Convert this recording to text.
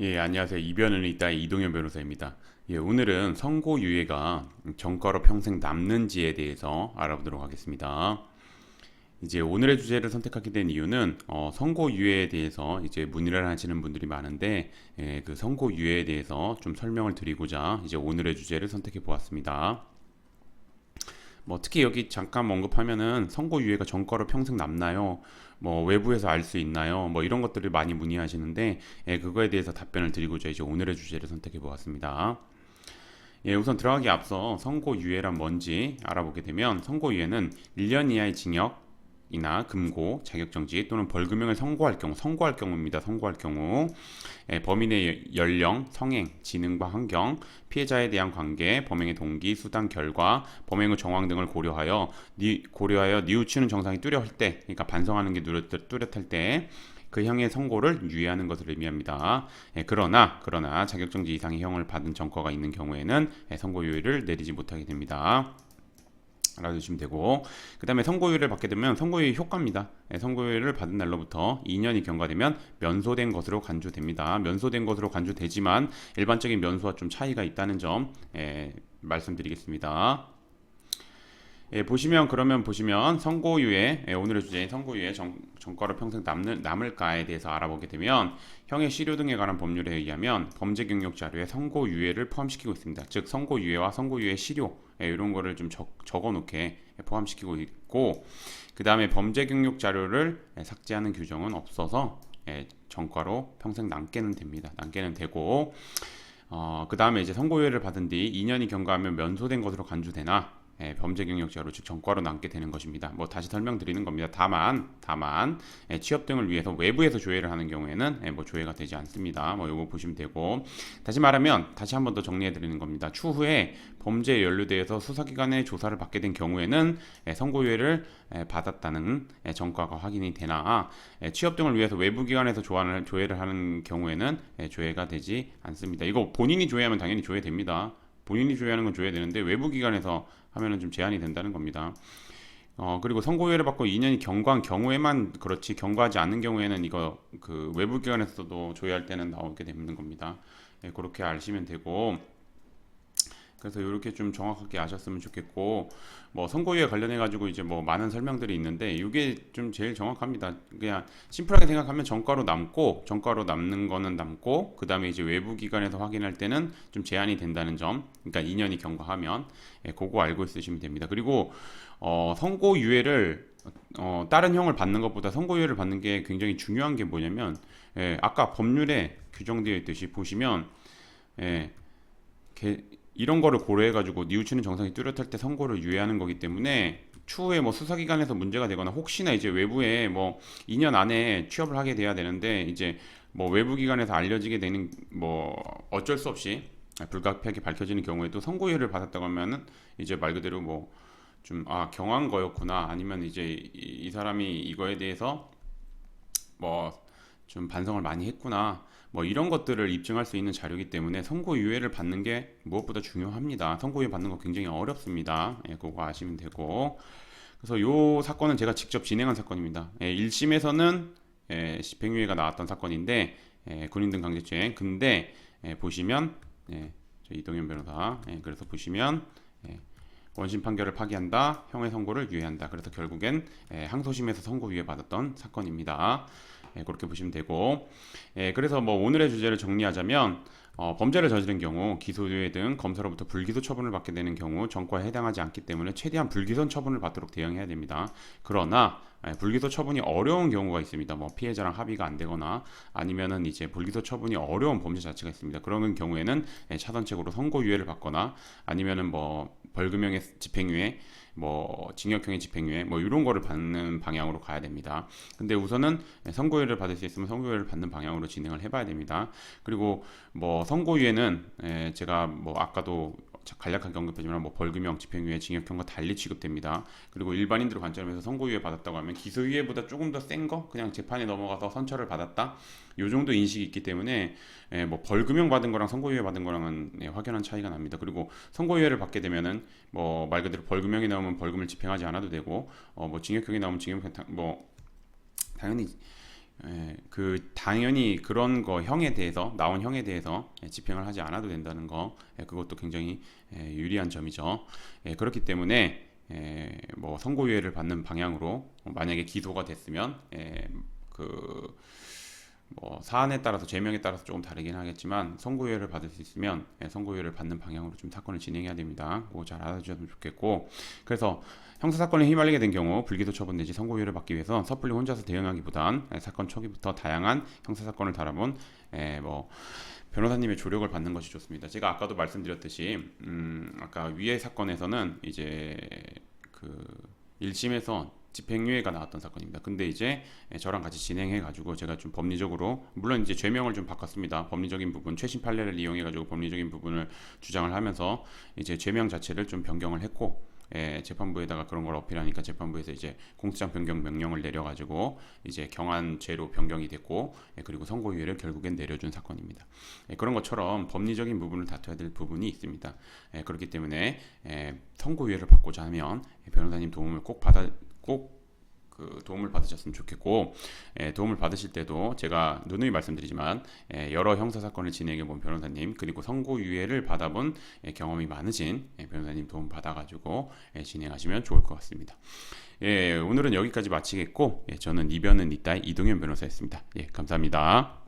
예, 안녕하세요. 이변은 있다의 이동현 변호사입니다. 예, 오늘은 선고유예가 정가로 평생 남는지에 대해서 알아보도록 하겠습니다. 이제 오늘의 주제를 선택하게 된 이유는 어, 선고유예에 대해서 이제 문의를 하시는 분들이 많은데 예, 그 선고유예에 대해서 좀 설명을 드리고자 이제 오늘의 주제를 선택해 보았습니다. 뭐 특히 여기 잠깐 언급하면은 선고 유예가 정가로 평생 남나요? 뭐 외부에서 알 수 있나요? 뭐 이런 것들을 많이 문의하시는데 예, 그거에 대해서 답변을 드리고자 이제 오늘의 주제를 선택해 보았습니다. 예, 우선 들어가기 앞서 선고 유예란 뭔지 알아보게 되면 선고 유예는 1년 이하의 징역 이나 금고, 자격정지 또는 벌금형을 선고할 경우, 선고할 경우입니다. 선고할 경우 예, 범인의 연령, 성행, 지능과 환경, 피해자에 대한 관계, 범행의 동기, 수단, 결과, 범행 후 정황 등을 고려하여 니, 고려하여 뉘우치는 정상이 뚜렷할 때, 그러니까 반성하는 게 뚜렷, 뚜렷할 때. 그 형의 선고를 유예하는 것을 의미합니다. 예, 그러나 그러나 자격정지 이상의 형을 받은 전과가 있는 경우에는 예, 선고 유예를 내리지 못하게 됩니다. 알아두시면 되고 그 다음에 선고유예를 받게 되면 선고유예 효과입니다. 예, 선고유예를 받은 날로부터 2년이 경과되면 면소된 것으로 간주됩니다. 면소된 것으로 간주되지만 일반적인 면소와 좀 차이가 있다는 점 예, 말씀드리겠습니다. 예, 보시면 그러면 보시면 선고유예 예, 오늘의 주제인 선고유예 정, 정과로 평생 남는, 남을까에 대해서 알아보게 되면 형의 실효 등에 관한 법률에 의하면 범죄 경력 자료에 선고유예를 포함시키고 있습니다. 즉 선고유예와 선고유예 실효 예, 이런 거를 좀 적, 적어놓게 포함시키고 있고 그 다음에 범죄 경력 자료를 예, 삭제하는 규정은 없어서 예, 정과로 평생 남게는 됩니다. 남게는 되고 어, 그 다음에 이제 선고유예를 받은 뒤 2년이 경과하면 면소된 것으로 간주되나 예, 범죄 경력자로 즉 전과로 남게 되는 것입니다. 뭐 다시 설명드리는 겁니다. 다만 다만 예, 취업 등을 위해서 외부에서 조회를 하는 경우에는 예, 뭐 조회가 되지 않습니다. 뭐 이거 보시면 되고 다시 말하면 다시 한 번 더 정리해 드리는 겁니다. 추후에 범죄에 연루돼서 수사기관의 조사를 받게 된 경우에는 예, 선고유예를 예, 받았다는 예, 전과가 확인이 되나 예, 취업 등을 위해서 외부 기관에서 조회를 하는 경우에는 예, 조회가 되지 않습니다. 이거 본인이 조회하면 당연히 조회됩니다. 본인이 조회하는 건 조회되는데 외부 기관에서 하면은 좀 제한이 된다는 겁니다. 어 그리고 선고유예를 받고 2년이 경과한 경우에만 그렇지 경과하지 않는 경우에는 이거 그 외부 기관에서도 조회할 때는 나오게 되는 겁니다. 예, 그렇게 아시면 되고 그래서 이렇게 좀 정확하게 아셨으면 좋겠고 뭐 선고유예 관련해 가지고 이제 뭐 많은 설명들이 있는데 이게 좀 제일 정확합니다. 그냥 심플하게 생각하면 정가로 남고 정가로 남는 거는 남고 그다음에 이제 외부 기관에서 확인할 때는 좀 제한이 된다는 점. 그러니까 2년이 경과하면 예, 그거 알고 있으시면 됩니다. 그리고 어 선고유예를 어, 다른 형을 받는 것보다 선고유예를 받는 게 굉장히 중요한 게 뭐냐면 예, 아까 법률에 규정되어 있듯이 보시면 예, 개, 이런 거를 고려해 가지고 뉘우치는 정상이 뚜렷할 때 선고를 유예하는 거기 때문에 추후에 뭐 수사기관에서 문제가 되거나 혹시나 이제 외부에 뭐 2년 안에 취업을 하게 돼야 되는데 이제 뭐 외부 기관에서 알려지게 되는 뭐 어쩔 수 없이 불가피하게 밝혀지는 경우에도 선고유예를 받았다고 하면은 이제 말 그대로 뭐 좀 아 경한 거였구나. 아니면 이제 이, 이 사람이 이거에 대해서 뭐 좀 반성을 많이 했구나 뭐 이런 것들을 입증할 수 있는 자료이기 때문에 선고유예를 받는 게 무엇보다 중요합니다. 선고유예 받는 거 굉장히 어렵습니다. 예, 그거 아시면 되고 그래서 요 사건은 제가 직접 진행한 사건입니다. 예, 1심에서는 예, 집행유예가 나왔던 사건인데 예, 군인 등 강제추행 근데 예, 보시면 예, 저 이동현 변호사 예, 그래서 보시면 예, 원심 판결을 파기한다, 형의 선고를 유예한다. 그래서 결국엔 예, 항소심에서 선고 유예 받았던 사건입니다. 예, 그렇게 보시면 되고, 예, 그래서 뭐 오늘의 주제를 정리하자면 어, 범죄를 저지른 경우 기소유예 등 검사로부터 불기소 처분을 받게 되는 경우 정과에 해당하지 않기 때문에 최대한 불기소 처분을 받도록 대응해야 됩니다. 그러나 예, 불기소 처분이 어려운 경우가 있습니다. 뭐 피해자랑 합의가 안 되거나 아니면은 이제 불기소 처분이 어려운 범죄 자체가 있습니다. 그런 경우에는 예, 차선책으로 선고유예를 받거나 아니면은 뭐 벌금형의 집행유예, 뭐 징역형의 집행유예, 뭐 이런 거를 받는 방향으로 가야 됩니다. 근데 우선은 선고유예를 받을 수 있으면 선고유예를 받는 방향으로 진행을 해봐야 됩니다. 그리고 뭐 선고유예는 에, 제가 뭐 아까도 간략하게 언급했지만 뭐 벌금형, 집행유예, 징역형과 달리 취급됩니다. 그리고 일반인들 관점에서 선고유예 받았다고 하면 기소유예보다 조금 더 센 거, 그냥 재판에 넘어가서 선처를 받았다. 요 정도 인식이 있기 때문에 에, 뭐 벌금형 받은 거랑 선고유예 받은 거랑은 예, 확연한 차이가 납니다. 그리고 선고유예를 받게 되면은 뭐 말 그대로 벌금형이 나오면 벌금을 집행하지 않아도 되고 어, 뭐 징역형이 나오면 징역형 뭐 당연히 예, 그 당연히 그런 거 형에 대해서 나온 형에 대해서 예, 집행을 하지 않아도 된다는 거 예, 그것도 굉장히 예, 유리한 점이죠. 예, 그렇기 때문에 예, 뭐 선고유예를 받는 방향으로 만약에 기소가 됐으면 예, 그 뭐 사안에 따라서 죄명에 따라서 조금 다르긴 하겠지만 선고유예를 받을 수 있으면 예, 선고유예를 받는 방향으로 좀 사건을 진행해야 됩니다. 그거 잘 알아주셨으면 좋겠고 그래서 형사 사건에 휘말리게 된 경우 불기소 처분 내지 선고유예를 받기 위해서 섣불리 혼자서 대응하기보단 예, 사건 초기부터 다양한 형사 사건을 다뤄본 예, 뭐 변호사님의 조력을 받는 것이 좋습니다. 제가 아까도 말씀드렸듯이 음, 아까 위에 사건에서는 이제 그 1심에서 집행유예가 나왔던 사건입니다. 근데 이제 저랑 같이 진행해 가지고 제가 좀 법리적으로 물론 이제 죄명을 좀 바꿨습니다. 법리적인 부분 최신 판례를 이용해 가지고 법리적인 부분을 주장을 하면서 이제 죄명 자체를 좀 변경을 했고 예, 재판부에다가 그런 걸 어필하니까 재판부에서 이제 공소장 변경 명령을 내려가지고 이제 경한죄로 변경이 됐고 예, 그리고 선고유예를 결국엔 내려준 사건입니다. 예, 그런 것처럼 법리적인 부분을 다퉈야 될 부분이 있습니다. 예, 그렇기 때문에 예, 선고유예를 받고자 하면 변호사님 도움을 꼭 받아 꼭 그 도움을 받으셨으면 좋겠고 예, 도움을 받으실 때도 제가 누누이 말씀드리지만 예, 여러 형사 사건을 진행해 본 변호사님 그리고 선고 유예를 받아본 예, 경험이 많으신 예, 변호사님 도움 받아가지고 예, 진행하시면 좋을 것 같습니다. 예, 오늘은 여기까지 마치겠고 예, 저는 이변은 이따 이동현 변호사였습니다. 예, 감사합니다.